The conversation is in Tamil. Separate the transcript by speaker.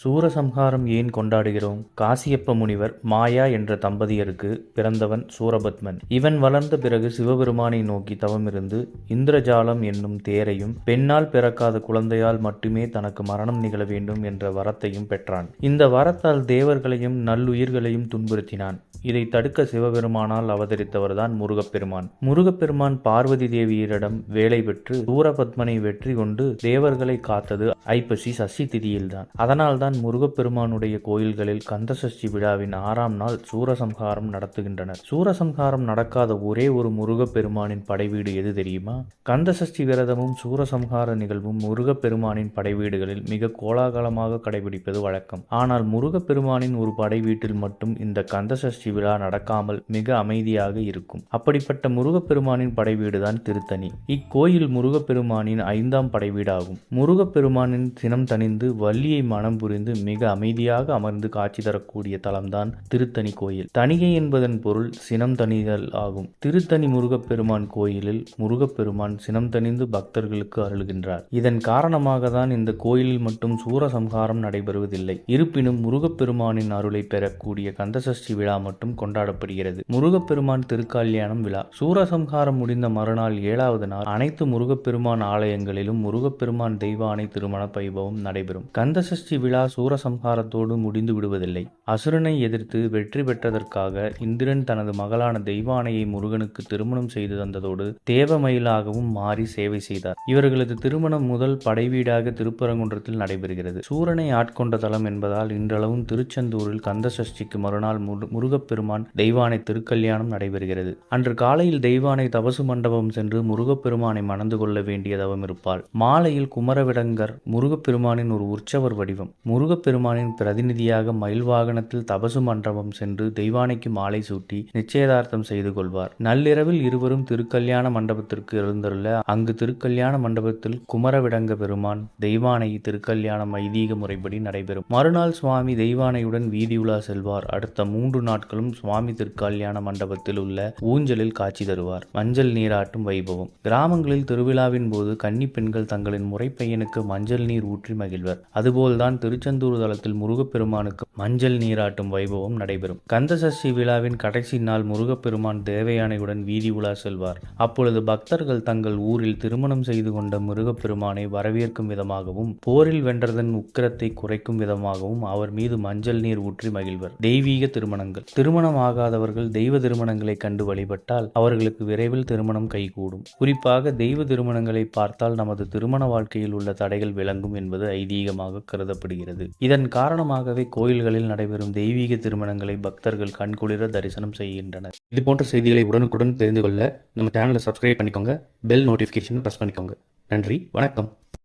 Speaker 1: சூரசம்ஹாரம் ஏன் கொண்டாடுகிறோம்? காசியப்ப முனிவர் மாயா என்ற தம்பதியருக்கு பிறந்தவன் சூரபத்மன். இவன் வளர்ந்த பிறகு சிவபெருமானை நோக்கி தவமிருந்து இந்திரஜாலம் என்னும் தேரையும் பெண்ணால் பிறக்காத குழந்தையால் மட்டுமே தனக்கு மரணம் நிகழ வேண்டும் என்ற வரத்தையும் பெற்றான். இந்த வரத்தால் தேவர்களையும் நல்லுயிர்களையும் துன்புறுத்தினான். இதை தடுக்க சிவபெருமானால் அவதரித்தவர்தான் முருகப்பெருமான். முருகப்பெருமான் பார்வதி தேவியரிடம் வேலை பெற்று சூரபத்மனை வெற்றி கொண்டு தேவர்களை காத்தது ஐப்பசி சசி திதியில்தான். அதனால்தான் முருகப்பெருமானுடைய கோயில்களில் கந்தசஷ்டி விழாவின் ஆறாம் நாள் சூரசம்ஹாரம் நடத்துகின்றனர். சூரசம்ஹாரம் நடக்காத ஒரே ஒரு முருகப்பெருமானின் படைவீடு எது தெரியுமா? கந்தசஷ்டி விரதமும் சூரசம்ஹார நிகழ்வும் முருகப்பெருமானின் படைவீடுகளில் மிக கோலாகலமாக கடைபிடிப்பது வழக்கம். ஆனால் முருகப்பெருமானின் ஒரு படைவீட்டில் மட்டும் இந்த கந்தசஷ்டி விழா நடக்காமல் மிக அமைதியாக இருக்கும். அப்படிப்பட்ட முருகப்பெருமானின் படைவீடுதான் திருத்தணி. இக்கோயில் முருகப்பெருமானின் ஐந்தாம் படைவீடாகும். முருகப்பெருமானின் சினம் தணிந்து வள்ளியை மனம் புரிந்து மிக அமைதியாக அமர்ந்து காட்சி தரக்கூடிய தலம்தான் திருத்தணி கோயில். தணிகை என்பதன் பொருள் சினம் தணிதல் ஆகும். திருத்தணி முருகப்பெருமான் கோயிலில் முருகப்பெருமான் சினம் தணிந்து பக்தர்களுக்கு அருளுகின்றார். இதன் காரணமாக தான் இந்த கோயிலில் மட்டும் சூரசம்ஹாரம் நடைபெறுவதில்லை. இருப்பினும் முருகப்பெருமானின் அருளை பெறக்கூடிய கந்தசஷ்டி விழா மட்டும் கொண்டாடப்படுகிறது. முருகப்பெருமான் திருக்கல்யாணம் விழா. சூரசம்ஹாரம் முடிந்த மறுநாள் ஏழாவது நாள் அனைத்து முருகப்பெருமான் ஆலயங்களிலும் முருகப்பெருமான் தெய்வானை திருமண வைபவம் நடைபெறும். கந்தசஷ்டி விழா சூரசம்ஹாரத்தோடு முடிந்து விடுவதில்லை. அசுரனை எதிர்த்து வெற்றி பெற்றதற்காக இந்திரன் தனது மகளான தெய்வானையை முருகனுக்கு திருமணம் செய்து தந்ததோடு தேவமயிலாகவும் மாறி சேவை செய்தார். இவர்களது திருமணம் முதல் படைவீடாக திருப்பரங்குன்றத்தில் நடைபெறுகிறது. சூரனை ஆட்கொண்ட தலம் என்பதால் இன்றளவும் திருச்செந்தூரில் கந்தசஷ்டிக்கு மறுநாள் முரு- முருகப்பெருமான் தெய்வானை திருக்கல்யாணம் நடைபெறுகிறது. அன்று காலையில் தெய்வானை தபசு மண்டபம் சென்று முருகப்பெருமானை மணந்து கொள்ள வேண்டிய தவம் இருப்பாள். மாலையில் குமரவிடங்கர் முருகப்பெருமானின் ஒரு உற்சவர் வடிவம். முருகப்பெருமானின் பிரதிநிதியாக மயில் வாகனத்தில் தபசு மண்டபம் சென்று தெய்வானைக்கு மாலை சூட்டி நிச்சயதார்த்தம் செய்து கொள்வார். நள்ளிரவில் இருவரும் திருக்கல்யாண மண்டபத்திற்கு எழுந்தருள அங்கு திருக்கல்யாண மண்டபத்தில் குமரவிடங்க பெருமான் தெய்வானை திருக்கல்யாணம் ஐதீக முறைப்படி நடைபெறும். மறுநாள் சுவாமி தெய்வானையுடன் வீதியுலா செல்வார். அடுத்த மூன்று நாட்களும் சுவாமி திருக்கல்யாண மண்டபத்தில் உள்ள ஊஞ்சலில் காட்சி தருவார். மஞ்சள் நீராட்டும் வைபவம். கிராமங்களில் திருவிழாவின் போது கன்னி பெண்கள் தங்களின் முறைப்பையனுக்கு மஞ்சள் நீர் ஊற்றி மகிழ்வர். அதுபோல்தான் திருச்செந்தூர் தலத்தில் முருகப்பெருமானுக்கு மஞ்சள் நீராட்டும் வைபவம் நடைபெறும். கந்தசஷ்டி விழாவின் கடைசி நாள் முருகப்பெருமான் தேவயானையுடன் வீதி உலா செல்வார். அப்பொழுது பக்தர்கள் தங்கள் ஊரில் திருமணம் செய்து கொண்ட முருகப்பெருமானை வரவேற்கும் விதமாகவும் போரில் வென்றதன் உக்கிரத்தை குறைக்கும் விதமாகவும் அவர் மீது மஞ்சள் நீர் ஊற்றி மகிழ்வர். தெய்வீக திருமணங்கள். திருமணம் ஆகாதவர்கள் தெய்வ திருமணங்களை கண்டு வழிபட்டால் அவர்களுக்கு விரைவில் திருமணம் கைகூடும். குறிப்பாக தெய்வ திருமணங்களை பார்த்தால் நமது திருமண வாழ்க்கையில் உள்ள தடைகள் விளங்கும் என்பது ஐதீகமாக கருதப்படுகிறது. இதன் காரணமாகவே கோயில்கள் கோயில்களில் நடைபெறும் தெய்வீக திருமணங்களை பக்தர்கள் கண்குளிர தரிசனம் செய்கின்றனர். இது போன்ற செய்திகளை உடனுக்குடன் தெரிந்து கொள்ள நம்ம சேனலை சப்ஸ்கிரைப் பண்ணிக்கோங்க. பெல் நோட்டிஃபிகேஷன் ப்ரெஸ் பண்ணிக்கோங்க. நன்றி வணக்கம்.